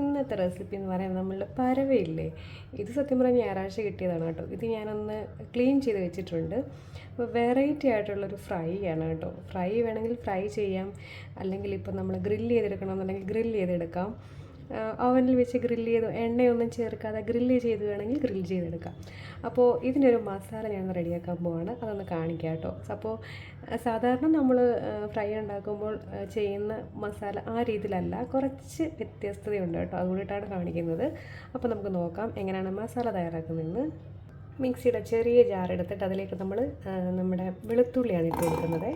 ഇന്നത്തെ റെസിപ്പി എന്ന് പറയുന്നത് നമ്മളുടെ പരവയില്ലേ? ഇത് സത്യം പറഞ്ഞാൽ ഞായറാഴ്ച കിട്ടിയതാണ് കേട്ടോ. ഇത് ഞാനൊന്ന് ക്ലീൻ ചെയ്ത് വെച്ചിട്ടുണ്ട്. അപ്പോൾ വെറൈറ്റി ആയിട്ടുള്ളൊരു ഫ്രൈ ആണ് കേട്ടോ. ഫ്രൈ വേണമെങ്കിൽ ഫ്രൈ ചെയ്യാം. അല്ലെങ്കിൽ ഇപ്പോൾ നമ്മൾ ഗ്രില്ല് ചെയ്തെടുക്കണം. എന്നുണ്ടെങ്കിൽ ഗ്രില്ല് ചെയ്തെടുക്കാം. ഓവനിൽ വെച്ച് ഗ്രില്ല് ചെയ്ത് എണ്ണയൊന്നും ചേർക്കാതെ ഗ്രില്ല് ചെയ്ത് വേണമെങ്കിൽ ഗ്രില്ല് ചെയ്തെടുക്കാം. അപ്പോൾ ഇതിനൊരു മസാല ഞാൻ റെഡിയാക്കാൻ പോവാണ്. അതൊന്ന് കാണിക്കാം കേട്ടോ. അപ്പോൾ സാധാരണ നമ്മൾ ഫ്രൈ ഉണ്ടാക്കുമ്പോൾ ചെയ്യുന്ന മസാല ആ രീതിയിലല്ല. കുറച്ച് വ്യത്യസ്തതയുണ്ട് കേട്ടോ. അതുകൂടിയിട്ടാണ് കാണിക്കുന്നത്. അപ്പോൾ നമുക്ക് നോക്കാം എങ്ങനെയാണ് മസാല തയ്യാറാക്കുന്നതെന്ന്. മിക്സിയുടെ ചെറിയ ജാർ എടുത്തിട്ട് അതിലേക്ക് നമ്മൾ നമ്മുടെ വെളുത്തുള്ളിയാണ് ഇട്ട് കൊടുക്കുന്നത്.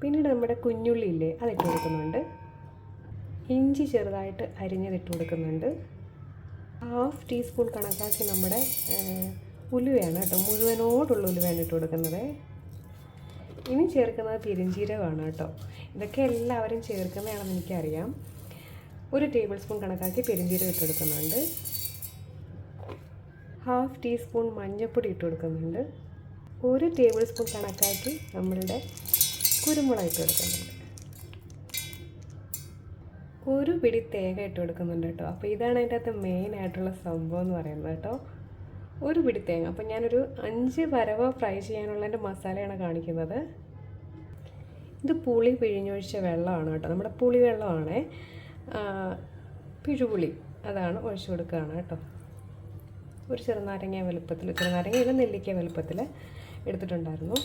പിന്നീട് നമ്മുടെ കുഞ്ഞുള്ളി ഇല്ലേ അതിട്ട് കൊടുക്കുന്നുണ്ട്. ഇഞ്ചി ചെറുതായിട്ട് അരിഞ്ഞതിട്ട് കൊടുക്കുന്നുണ്ട്. ഹാഫ് ടീസ്പൂൺ കണക്കാക്കി നമ്മുടെ ഉലുവയാണ് കേട്ടോ മുഴുവനോടുള്ള ഉലുവയാണ് ഇട്ട് കൊടുക്കുന്നത്. ഇനി ചേർക്കുന്നത് പെരിഞ്ചീരകമാണ് കേട്ടോ. ഇതൊക്കെ എല്ലാവരും ചേർക്കുന്നതാണെന്ന് എനിക്കറിയാം. ഒരു ടേബിൾ സ്പൂൺ കണക്കാക്കി പെരിഞ്ചീരകം ഇട്ട് കൊടുക്കുന്നുണ്ട്. ഹാഫ് ടീസ്പൂൺ മഞ്ഞൾപ്പൊടി ഇട്ട് കൊടുക്കുന്നുണ്ട്. ഒരു ടേബിൾ സ്പൂൺ കണക്കാക്കി നമ്മളുടെ കുരുമുളക് ഇട്ട് കൊടുക്കുന്നുണ്ട്. ഒരു പിടി തേങ്ങ ഇട്ട് കൊടുക്കുന്നുണ്ട് കേട്ടോ. അപ്പോൾ ഇതാണ് അതിന്റെ അകത്ത് മെയിൻ ആയിട്ടുള്ള സംഭവം എന്ന് പറയുന്നത് കേട്ടോ. ഒരു പിടി തേങ്ങ. അപ്പോൾ ഞാനൊരു അഞ്ച് വരവ ഫ്രൈ ചെയ്യാനുള്ളതിന്റെ മസാലയാണ് കാണിക്കുന്നത്. ഇത് പുളി പിഴിഞ്ഞൊഴിച്ച വെള്ളമാണ് കേട്ടോ. നമ്മുടെ പുളി വെള്ളമാണ്. പിഴുപുളി അതാണ് ഒഴിച്ചു കൊടുക്കുകയാണ് കേട്ടോ. ഒരു ചെറുനാരങ്ങ വലുപ്പത്തിൽ ചെറുനാരങ്ങ ഇല്ല നെല്ലിക്ക വലുപ്പത്തിൽ എടുത്തിട്ടുണ്ടായിരുന്നു.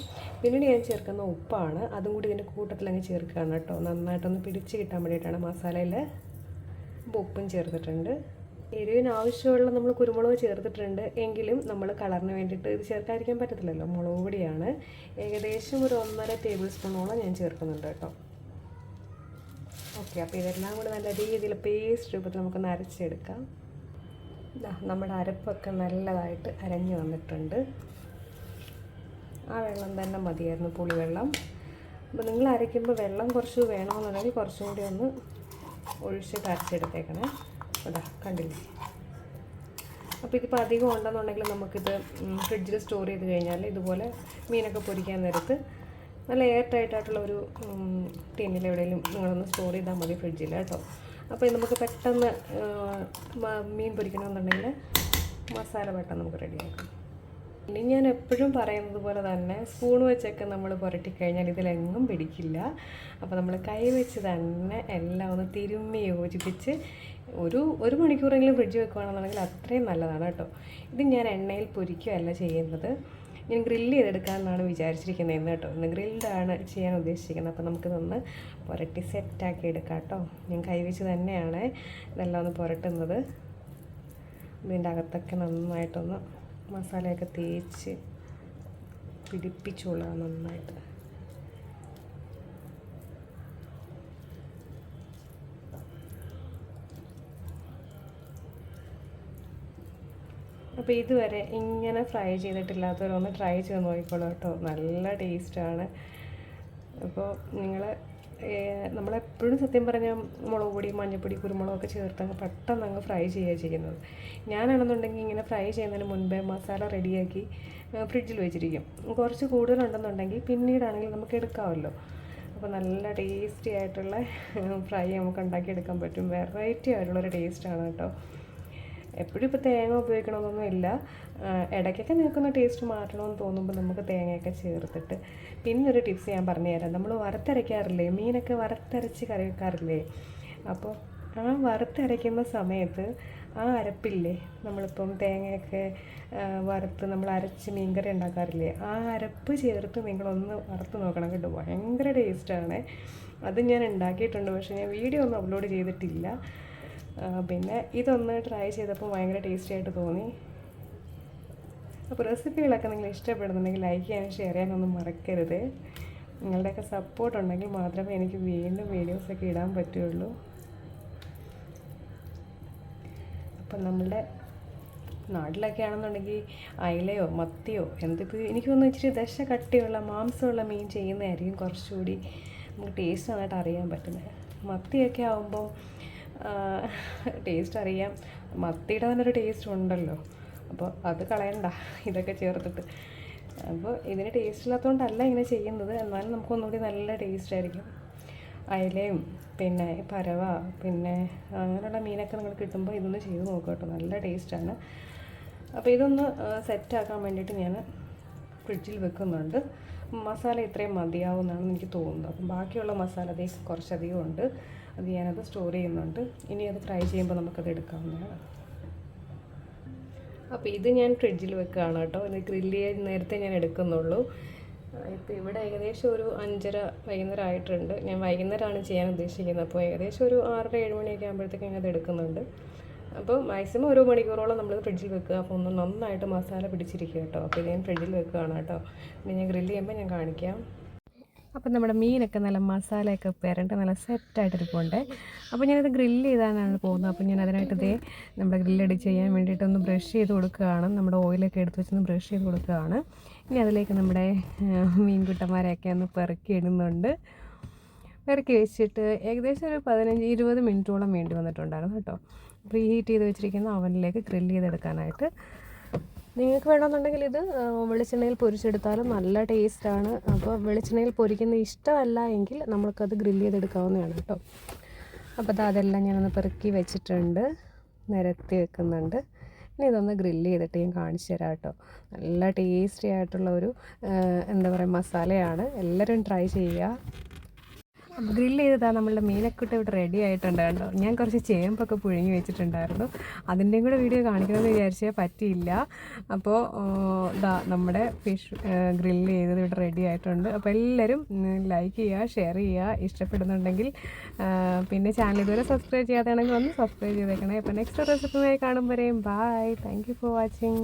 പിന്നീട് ഞാൻ ചേർക്കുന്ന ഉപ്പാണ്. അതും കൂടി ഇതിന്റെ കൂട്ടത്തിൽ അങ്ങ് ചേർക്കുകയാണ് കേട്ടോ. നന്നായിട്ടൊന്ന് പിടിച്ച് കിട്ടാൻ വേണ്ടിയിട്ടാണ് മസാലയിൽ ഉപ്പും ചേർത്തിട്ടുണ്ട്. എരിവിന് ആവശ്യമുള്ള നമ്മൾ കുരുമുളക് ചേർത്തിട്ടുണ്ട്. എങ്കിലും നമ്മൾ കളറിന് വേണ്ടിയിട്ട് ഇത് ചേർക്കാതിരിക്കാൻ പറ്റത്തില്ലല്ലോ. മുളക് പൊടിയാണ്. ഏകദേശം ഒരു ഒന്നര ടേബിൾ സ്പൂണോളം ഞാൻ ചേർക്കുന്നുണ്ട് കേട്ടോ. ഓക്കെ അപ്പോൾ ഇതെല്ലാം കൂടി നല്ല രീതിയിൽ പേസ്റ്റ് രൂപത്തിൽ നമുക്കൊന്ന് അരച്ചെടുക്കാം നമ്മുടെ അരപ്പൊക്കെ നല്ലതായിട്ട് അരഞ്ഞു വന്നിട്ടുണ്ട്. ആ വെള്ളം തന്നെ മതിയായിരുന്നു പുളിവെള്ളം. അപ്പോൾ നിങ്ങൾ അരയ്ക്കുമ്പോൾ വെള്ളം കുറച്ച് വേണമെന്നുണ്ടെങ്കിൽ കുറച്ചും കൂടി ഒന്ന് ഒഴിച്ചിട്ട് അരച്ചെടുത്തേക്കണേ അതാ കണ്ടില്ലേ? അപ്പോൾ ഇതിപ്പോൾ അധികം ഉണ്ടെന്നുണ്ടെങ്കിൽ നമുക്കിത് ഫ്രിഡ്ജിൽ സ്റ്റോർ ചെയ്ത് കഴിഞ്ഞാൽ ഇതുപോലെ മീനൊക്കെ പൊരിക്കാൻ നേരത്ത് നല്ല എയർ ടൈറ്റ് ആയിട്ടുള്ള ഒരു ടിന്നിൽ എവിടെയെങ്കിലും നിങ്ങളൊന്ന് സ്റ്റോർ ചെയ്താൽ മതി ഫ്രിഡ്ജിൽ കേട്ടോ. അപ്പോൾ നമുക്ക് പെട്ടെന്ന് മീൻ പൊരിക്കണമെന്നുണ്ടെങ്കിൽ മസാല പെട്ടെന്ന് നമുക്ക് റെഡിയാക്കാം. ഇനി ഞാൻ എപ്പോഴും പറയുന്നത് പോലെ തന്നെ സ്പൂൺ വെച്ചൊക്കെ നമ്മൾ പുരട്ടിക്കഴിഞ്ഞാൽ ഇതിലെങ്ങും പിടിക്കില്ല. അപ്പോൾ നമ്മൾ കൈ വെച്ച് തന്നെ എല്ലാം ഒന്ന് തിരുമ്മി യോജിപ്പിച്ച് ഒരു ഒരു മണിക്കൂറെങ്കിലും ഫ്രിഡ്ജ് വെക്കുകയാണെന്നുണ്ടെങ്കിൽ അത്രയും നല്ലതാണ് കേട്ടോ. ഇത് ഞാൻ എണ്ണയിൽ പൊരിക്കുകയല്ല ചെയ്യുന്നത്. ഞാൻ ഗ്രില്ല് ചെയ്തെടുക്കാമെന്നാണ് വിചാരിച്ചിരിക്കുന്നത് ഇന്ന് കേട്ടോ. ഇന്ന് ഗ്രിൽഡാണ് ചെയ്യാൻ ഉദ്ദേശിക്കുന്നത്. അപ്പോൾ നമുക്ക് നിന്ന് പുരട്ടി സെറ്റാക്കി എടുക്കാം കേട്ടോ. ഞാൻ കൈവച്ച് തന്നെയാണ് ഇതെല്ലാം ഒന്ന് പുരട്ടുന്നത്. ഇതിന്റെ അകത്തൊക്കെ നന്നായിട്ടൊന്ന് മസാലയൊക്കെ തേച്ച് പിടിപ്പിച്ചോളാം നന്നായിട്ട്. അപ്പോൾ ഇതുവരെ ഇങ്ങനെ ഫ്രൈ ചെയ്തിട്ടില്ലാത്തവരൊന്ന് ട്രൈ ചെയ്ത് നോക്കിക്കോളൂ കേട്ടോ. നല്ല ടേസ്റ്റാണ്. അപ്പോൾ നിങ്ങൾ നമ്മളെപ്പോഴും സത്യം പറഞ്ഞാൽ മുളക് പൊടി മഞ്ഞൾപ്പൊടി കുരുമുളകൊക്കെ ചേർത്ത് അങ്ങ് പെട്ടെന്ന് അങ്ങ് ഫ്രൈ ചെയ്യുക ചെയ്യുന്നത്. ഞാനാണെന്നുണ്ടെങ്കിൽ ഇങ്ങനെ ഫ്രൈ ചെയ്യുന്നതിന് മുൻപേ മസാല റെഡിയാക്കി ഫ്രിഡ്ജിൽ വെച്ചിരിക്കും. കുറച്ച് കൂടുതലുണ്ടെന്നുണ്ടെങ്കിൽ പിന്നീടാണെങ്കിൽ നമുക്ക് എടുക്കാമല്ലോ. അപ്പോൾ നല്ല ടേസ്റ്റി ആയിട്ടുള്ള ഫ്രൈ നമുക്ക് ഉണ്ടാക്കിയെടുക്കാൻ പറ്റും. വെറൈറ്റി ആയിട്ടുള്ളൊരു ടേസ്റ്റാണ് കേട്ടോ. എപ്പോഴും ഇപ്പോൾ തേങ്ങ ഉപയോഗിക്കണമെന്നൊന്നും ഇല്ല. ഇടയ്ക്കൊക്കെ നിൽക്കുന്ന ടേസ്റ്റ് മാറ്റണമെന്ന് തോന്നുമ്പോൾ നമുക്ക് തേങ്ങയൊക്കെ ചേർത്തിട്ട്. പിന്നെ ഒരു ടിപ്സ് ഞാൻ പറഞ്ഞു തരാം. നമ്മൾ വറുത്തരയ്ക്കാറില്ലേ? മീനൊക്കെ വറുത്തരച്ച് കറി വെക്കാറില്ലേ അപ്പോൾ ആ വറുത്തരയ്ക്കുന്ന സമയത്ത് ആ അരപ്പില്ലേ? നമ്മളിപ്പം തേങ്ങയൊക്കെ വറുത്ത് നമ്മൾ അരച്ച് മീൻകറി ഉണ്ടാക്കാറില്ലേ? ആ അരപ്പ് ചേർത്ത് നിങ്ങളൊന്ന് വറുത്ത് നോക്കണം കേട്ടോ. ഭയങ്കര ടേസ്റ്റാണ് അത് ഞാൻ ഉണ്ടാക്കിയിട്ടുണ്ട്. പക്ഷേ ഞാൻ വീഡിയോ ഒന്നും അപ്ലോഡ് ചെയ്തിട്ടില്ല. പിന്നെ ഇതൊന്ന് ട്രൈ ചെയ്തപ്പോൾ ഭയങ്കര ടേസ്റ്റി ആയിട്ട് തോന്നി. അപ്പോൾ റെസിപ്പികളൊക്കെ നിങ്ങൾ ഇഷ്ടപ്പെടുന്നുണ്ടെങ്കിൽ ലൈക്ക് ചെയ്യാനും ഷെയർ ചെയ്യാനൊന്നും മറക്കരുത്. നിങ്ങളുടെയൊക്കെ സപ്പോർട്ട് ഉണ്ടെങ്കിൽ മാത്രമേ എനിക്ക് വീണ്ടും വീഡിയോസൊക്കെ ഇടാൻ പറ്റുള്ളൂ. അപ്പം നമ്മളുടെ നാട്ടിലൊക്കെ ആണെന്നുണ്ടെങ്കിൽ അയലയോ മത്തിയോ എന്തിപ്പോൾ എനിക്ക് തോന്നുന്നു ഇച്ചിരി ദശ കട്ടിയുള്ള മാംസമുള്ള മീൻ ചെയ്യുന്നതായിരിക്കും കുറച്ചുകൂടി നമുക്ക് ടേസ്റ്റ് നന്നായിട്ട് അറിയാൻ പറ്റുന്നത്. മത്തിയൊക്കെ ആകുമ്പോൾ ടേസ്റ്റ് അറിയാം. മത്തിയുടെ തന്നെ ഒരു ടേസ്റ്റ് ഉണ്ടല്ലോ. അപ്പോൾ അത് കളയണ്ട. ഇതൊക്കെ ചേർത്തിട്ട്. അപ്പോൾ ഇതിന് ടേസ്റ്റ് ഇല്ലാത്തതുകൊണ്ടല്ല ഇങ്ങനെ ചെയ്യുന്നത്. എന്നാലും നമുക്കൊന്നുകൂടി നല്ല ടേസ്റ്റ് ആയിരിക്കും. അയലയും പിന്നെ പരവ പിന്നെ അങ്ങനെയുള്ള മീനൊക്കെ നിങ്ങൾ കിട്ടുമ്പോൾ ഇതൊന്ന് ചെയ്ത് നോക്കുക കേട്ടോ. നല്ല ടേസ്റ്റാണ് അപ്പോൾ ഇതൊന്ന് സെറ്റാക്കാൻ വേണ്ടിയിട്ട് ഞാൻ ഫ്രിഡ്ജിൽ വെക്കുന്നുണ്ട്. മസാല ഇത്രയും മതിയാവുമെന്നാണ് എനിക്ക് തോന്നുന്നത്. അപ്പം ബാക്കിയുള്ള മസാല അതേ കുറച്ചധികം ഉണ്ട് അത് ഞാനത് സ്റ്റോർ ചെയ്യുന്നുണ്ട്. ഇനി അത് ഫ്രൈ ചെയ്യുമ്പോൾ നമുക്കത് എടുക്കാവുന്നതാണ്. അപ്പോൾ ഇത് ഞാൻ ഫ്രിഡ്ജിൽ വെക്കുകയാണ് കേട്ടോ. ഇത് ഗ്രില്ല് ചെയ്യാൻ നേരത്തെ ഞാൻ എടുക്കുന്നുള്ളൂ. ഇപ്പോൾ ഇവിടെ ഏകദേശം ഒരു അഞ്ചര വൈകുന്നേരം ആയിട്ടുണ്ട് ഞാൻ വൈകുന്നേരമാണ് ചെയ്യാൻ ഉദ്ദേശിക്കുന്നത്. അപ്പോൾ ഏകദേശം ഒരു ആറര ഏഴ് മണിയൊക്കെ ആകുമ്പോഴത്തേക്കും അത് എടുക്കുന്നുണ്ട്. അപ്പോൾ മാക്സിമം ഒരു മണിക്കൂറോളം നമ്മൾ ഫ്രിഡ്ജിൽ വെക്കുക. അപ്പോൾ ഒന്ന് നന്നായിട്ട് മസാല പിടിച്ചിരിക്കുക കേട്ടോ. അപ്പോൾ ഇത് ഞാൻ ഫ്രിഡ്ജിൽ വെക്കുകയാണ് കേട്ടോ. ഇനി ഞാൻ ഗ്രില്ല് ചെയ്യുമ്പോൾ ഞാൻ കാണിക്കാം. അപ്പം നമ്മുടെ മീനൊക്കെ നല്ല മസാലയൊക്കെ പെരണ്ട് നല്ല സെറ്റായിട്ട് ഇരിപ്പുണ്ട് അപ്പോൾ ഞാനത് ഗ്രില്ല് ചെയ്താനാണ് പോകുന്നത്. അപ്പോൾ ഞാൻ അതിനായിട്ട് ഇതേ നമ്മുടെ ഗ്രില്ലടി ചെയ്യാൻ വേണ്ടിയിട്ടൊന്ന് ബ്രഷ് ചെയ്ത് കൊടുക്കുകയാണ്. നമ്മുടെ ഓയിലൊക്കെ എടുത്ത് വെച്ചൊന്ന് ബ്രഷ് ചെയ്ത് കൊടുക്കുകയാണ്. ഇനി അതിലേക്ക് നമ്മുടെ മീൻകുട്ടന്മാരെയൊക്കെ ഒന്ന് പെറുക്കി ഇടുന്നുണ്ട്. പെറുക്കി വെച്ചിട്ട് ഏകദേശം ഒരു പതിനഞ്ച് ഇരുപത് മിനിറ്റോളം വേണ്ടി വന്നിട്ടുണ്ടായിരുന്നു കേട്ടോ. പ്രീ ഹീറ്റ് ചെയ്ത് വെച്ചിരിക്കുന്ന അവനിലേക്ക് ഗ്രില്ല് ചെയ്തെടുക്കാനായിട്ട് നിങ്ങൾക്ക് വേണമെന്നുണ്ടെങ്കിൽ ഇത് വെളിച്ചെണ്ണയിൽ പൊരിച്ചെടുത്താലും നല്ല ടേസ്റ്റാണ്. അപ്പോൾ വെളിച്ചെണ്ണയിൽ പൊരിക്കുന്ന ഇഷ്ടമല്ല എങ്കിൽ നമ്മൾക്കത് ഗ്രില്ല് ചെയ്തെടുക്കാവുന്നതാണ് കേട്ടോ. അപ്പോൾ അത് അതെല്ലാം ഞാനൊന്ന് പെറുക്കി വെച്ചിട്ടുണ്ട്. നിരത്തി വെക്കുന്നുണ്ട്. ഇനി ഇതൊന്ന് ഗ്രില്ല് ചെയ്തിട്ട് ഞാൻ കാണിച്ചു തരാം കേട്ടോ. നല്ല ടേസ്റ്റി ആയിട്ടുള്ള ഒരു എന്താ പറയുക മസാലയാണ്. എല്ലാവരും ട്രൈ ചെയ്യുക. ഗ്രില്ല് ചെയ്തതാണ് നമ്മളുടെ മീനക്കുട്ട ഇവിടെ റെഡി ആയിട്ടുണ്ട് കേട്ടോ ഞാൻ കുറച്ച് ചേമ്പൊക്കെ പുഴുങ്ങി വെച്ചിട്ടുണ്ടായിരുന്നു. അതിന്റെയും കൂടെ വീഡിയോ കാണിക്കണമെന്ന് വിചാരിച്ചാൽ പറ്റിയില്ല. അപ്പോൾ ഇതാ നമ്മുടെ ഫിഷ് ഗ്രില്ല് ചെയ്തത് ഇവിടെ റെഡി ആയിട്ടുണ്ട്. അപ്പോൾ എല്ലാവരും ലൈക്ക് ചെയ്യുക ഷെയർ ചെയ്യുക ഇഷ്ടപ്പെടുന്നുണ്ടെങ്കിൽ പിന്നെ ചാനൽ ഇതുവരെ സബ്സ്ക്രൈബ് ചെയ്യാതെയാണെങ്കിൽ ഒന്ന് സബ്സ്ക്രൈബ് ചെയ്തേക്കണേ. അപ്പോൾ നെക്സ്റ്റ് റെസിപ്പിയുമായി കാണുമ്പോഴേയും ബായ് താങ്ക് ഫോർ വാച്ചിങ്